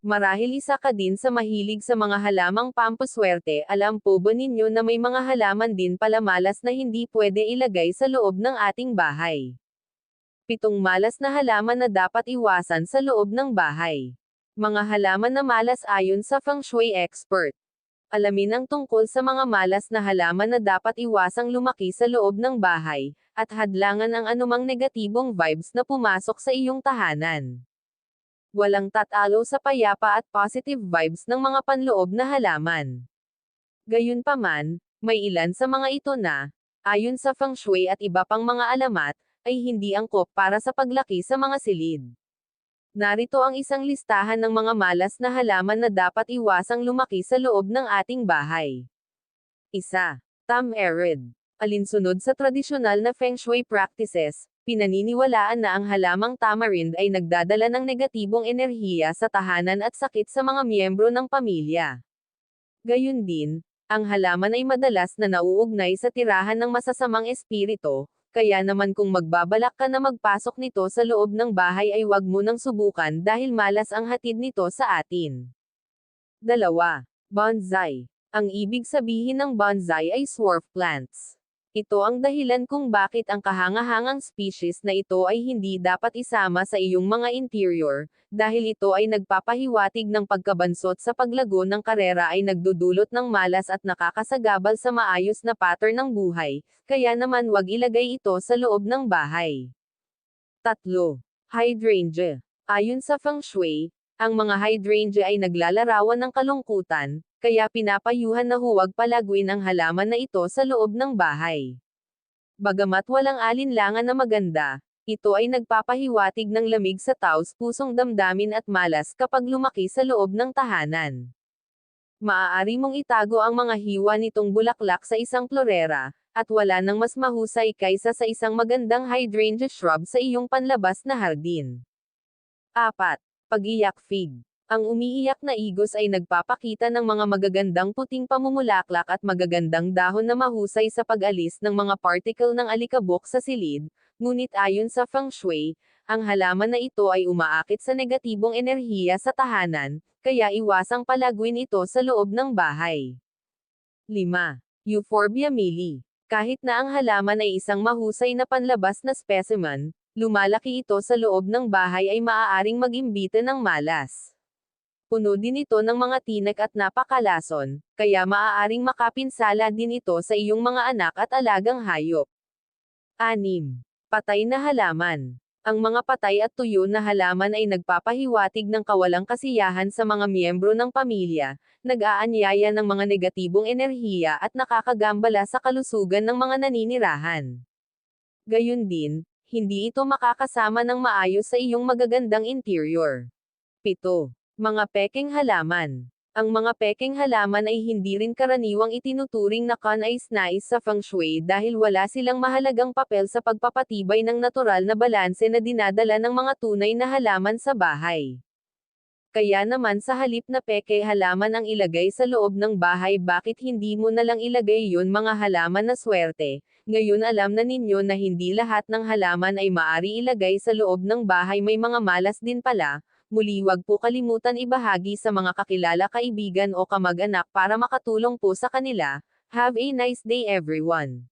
Marahil isa ka din sa mahilig sa mga halamang pampuswerte, alam po ba ninyo na may mga halaman din pala malas na hindi pwede ilagay sa loob ng ating bahay? Pitong malas na halaman na dapat iwasan sa loob ng bahay. Mga halaman na malas ayon sa feng shui expert. Alamin ang tungkol sa mga malas na halaman na dapat iwasang lumaki sa loob ng bahay, at hadlangan ang anumang negatibong vibes na pumasok sa iyong tahanan. Walang tatalo sa payapa at positive vibes ng mga panloob na halaman. Gayunpaman, may ilan sa mga ito na, ayon sa feng shui at iba pang mga alamat, ay hindi angkop para sa paglaki sa mga silid. Narito ang isang listahan ng mga malas na halaman na dapat iwasang lumaki sa loob ng ating bahay. Isa. Tam-arid. Alinsunod sa tradisyonal na feng shui practices, pinaniniwalaan na ang halamang tamarind ay nagdadala ng negatibong enerhiya sa tahanan at sakit sa mga miyembro ng pamilya. Gayun din, ang halaman ay madalas na nauugnay sa tirahan ng masasamang espirito, kaya naman kung magbabalak ka na magpasok nito sa loob ng bahay ay wag mo nang subukan dahil malas ang hatid nito sa atin. Dalawa. Bonsai. Ang ibig sabihin ng bonsai ay dwarf plants. Ito ang dahilan kung bakit ang kahangahangang species na ito ay hindi dapat isama sa iyong mga interior, dahil ito ay nagpapahiwatig ng pagkabansot sa paglago ng karera ay nagdudulot ng malas at nakakasagabal sa maayos na pattern ng buhay, kaya naman wag ilagay ito sa loob ng bahay. Tatlo. Hydrangea. Ayon sa feng shui, ang mga hydrangea ay naglalarawan ng kalungkutan, kaya pinapayuhan na huwag palaguin ang halaman na ito sa loob ng bahay. Bagamat walang alinlangan na maganda, ito ay nagpapahiwatig ng lamig sa taos pusong damdamin at malas kapag lumaki sa loob ng tahanan. Maaari mong itago ang mga hiwa nitong bulaklak sa isang florera, at wala nang mas mahusay kaysa sa isang magandang hydrangea shrub sa iyong panlabas na hardin. 4. Pag-iyak fig. Ang umiiyak na igos ay nagpapakita ng mga magagandang puting pamumulaklak at magagandang dahon na mahusay sa pag-alis ng mga particle ng alikabok sa silid, ngunit ayon sa feng shui, ang halaman na ito ay umaakit sa negatibong enerhiya sa tahanan, kaya iwasang palaguin ito sa loob ng bahay. 5. Euphorbia mili. Kahit na ang halaman ay isang mahusay na panlabas na specimen, lumalaki ito sa loob ng bahay ay maaaring mag-imbita ng malas. Puno din ito ng mga tinek at napakalason, kaya maaaring makapinsala din ito sa iyong mga anak at alagang hayop. 6. Patay na halaman. Ang mga patay at tuyo na halaman ay nagpapahiwatig ng kawalang kasiyahan sa mga miyembro ng pamilya, nag-aanyaya ng mga negatibong enerhiya at nakakagambala sa kalusugan ng mga naninirahan. Gayun din, hindi ito makakasama ng maayos sa iyong magagandang interior. 7. Mga peking halaman. Ang mga peking halaman ay hindi rin karaniwang itinuturing na kanais-nais sa feng shui dahil wala silang mahalagang papel sa pagpapatibay ng natural na balanse na dinadala ng mga tunay na halaman sa bahay. Kaya naman sa halip na peke halaman ang ilagay sa loob ng bahay bakit hindi mo na lang ilagay yun mga halaman na swerte, ngayon alam na ninyo na hindi lahat ng halaman ay maari ilagay sa loob ng bahay may mga malas din pala, Muli wag po kalimutan ibahagi sa mga kakilala kaibigan o kamag-anak para makatulong po sa kanila. Have a nice day everyone.